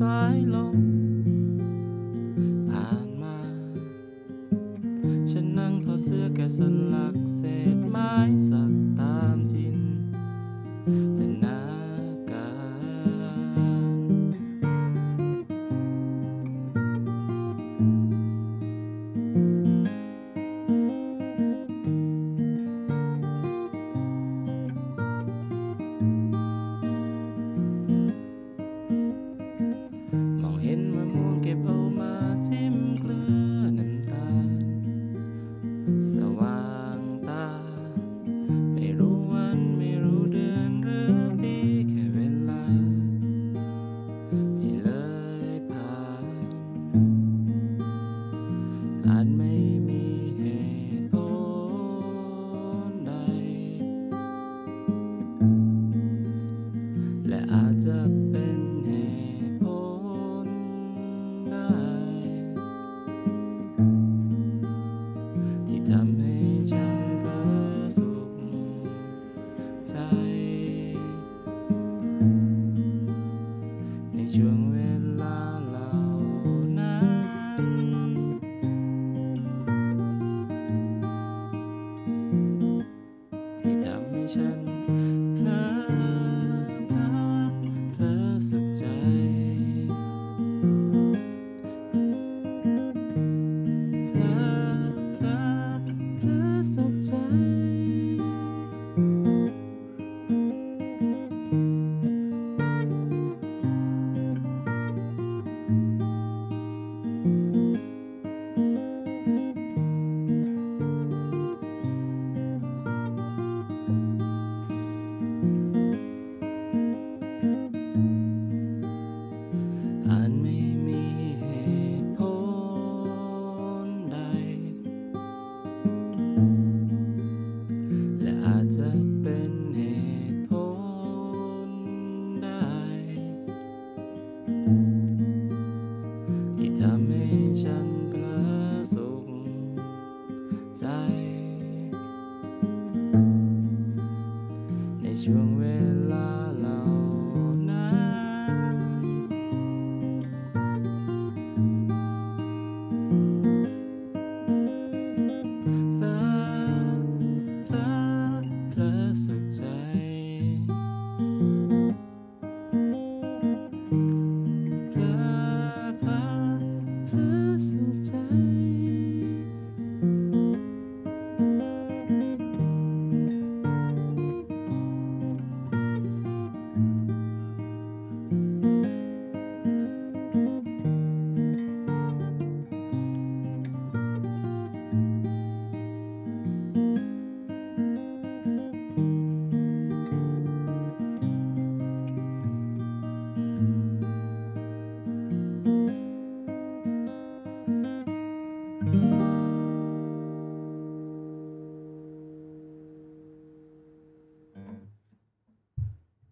inside. ช่วงเวลาเหล่านั้น เพลอเพลอเพลอสุขใจ เพลอเพลอเพลอสุขใจ